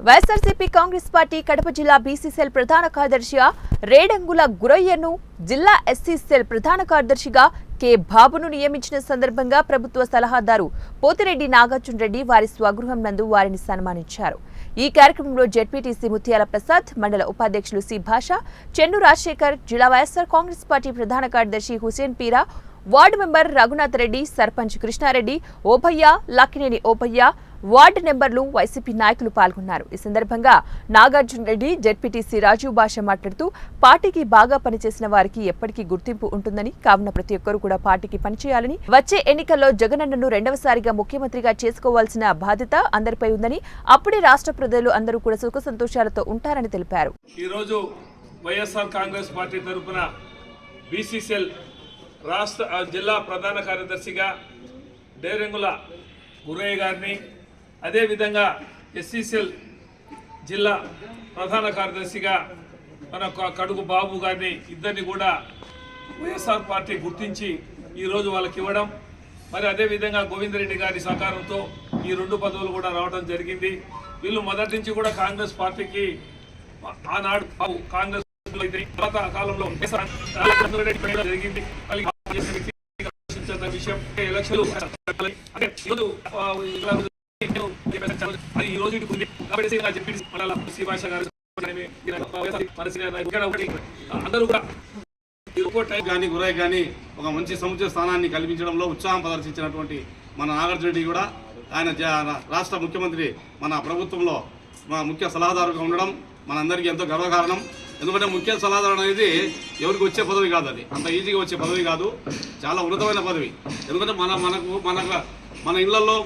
YSRCP Congress party Kadapa జిల్లా BCCL ప్రధాన కార్యదర్శిగా రేడంగుల గురయ్యను జిల్లా ఎస్సీసీఎల్ ప్రధాన కార్యదర్శిగా కె బాబును నియమించిన సందర్భంగా ప్రభుత్వ సలహాదారు పోతిరెడ్డి నాగార్జున రెడ్డి వారి స్వగృహం నందు వారిని సన్మానించారు. ఈ కార్యక్రమంలో జెడ్పీటీసీ ముత్యాల ప్రసాద్ మండల ఉపాధ్యక్షులు సి భాష చెన్ను రాజశేఖర్ జిల్లా వైఎస్ఆర్ కాంగ్రెస్ పార్టీ ప్రధాన కార్యదర్శి Hussain Peera ward member Raghunath Reddy sarpanch Krishna Reddy Obhayya Lakkineni Obhayya ward నెంబర్లు వైసీపీ నాయకులు పాల్గొన్నారు. ఈ సందర్భంగా నాగార్జున రెడ్డి జెడ్పీటీసీ రాజీవ్ భాష మాట్లాడుతూ పార్టీకి బాగా పనిచేసిన వారికి ఎప్పటికీ గుర్తింపు ఉంటుందని కావున ప్రతి ఒక్కరూ కూడా పార్టీకి పనిచేయాలని వచ్చే ఎన్నికల్లో జగనన్నను రెండవసారిగా ముఖ్యమంత్రిగా చేసుకోవాల్సిన బాధ్యత అందరిపై ఉందని అప్పుడే రాష్ట్ర ప్రజలు అందరూ కూడా సుఖ సంతోషాలతో ఉంటారని తెలిపారు. ఈరోజు వైఎస్ఆర్ కాంగ్రెస్ పార్టీ తరఫున బీసీసీఎల్ రాష్ట్ర జిల్లా ప్రధాన కార్యదర్శిగా డేరెంగుల గురయ్య గారిని అదేవిధంగా ఎస్సీసీఎల్ జిల్లా ప్రధాన కార్యదర్శిగా మన కడుగు బాబు గారిని ఇద్దరిని కూడా వైఎస్ఆర్ పార్టీ గుర్తించి ఈరోజు వాళ్ళకి ఇవ్వడం. మరి అదేవిధంగా గోవిందరెడ్డి గారి సహకారంతో ఈ రెండు పదవులు కూడా రావడం జరిగింది. వీళ్ళు మొదటి నుంచి కూడా కాంగ్రెస్ పార్టీకి ఆనాడు కాంగ్రెస్ తర్వాత కాలంలో జరిగింది. విషయం. ఎలక్షన్లు అంటే ఈరోజు ఆ, ఇలా నేను అది ఈ రోజు ఇటు కాబట్టి ఇలా చెప్పి మళ్ళా శ్రీభాష గారు అందరూ కూడా టైం కానీ గురయ్య కానీ ఒక మంచి సముద్ర స్థానాన్ని కల్పించడంలో ఉత్సాహం ప్రదర్శించినటువంటి మన నాగార్జున రెడ్డి కూడా ఆయన రాష్ట్ర ముఖ్యమంత్రి మన ప్రభుత్వంలో మా ముఖ్య సలహాదారుగా ఉండడం మనందరికీ ఎంతో గర్వకారణం. ఎందుకంటే ముఖ్య సలహాదారు అనేది ఎవరికి వచ్చే పదవి కాదు అది. అంత ఈజీగా వచ్చే పదవి కాదు. చాలా ఉన్నతమైన పదవి. ఎందుకంటే మన మనకు మన మన ఇళ్ళలో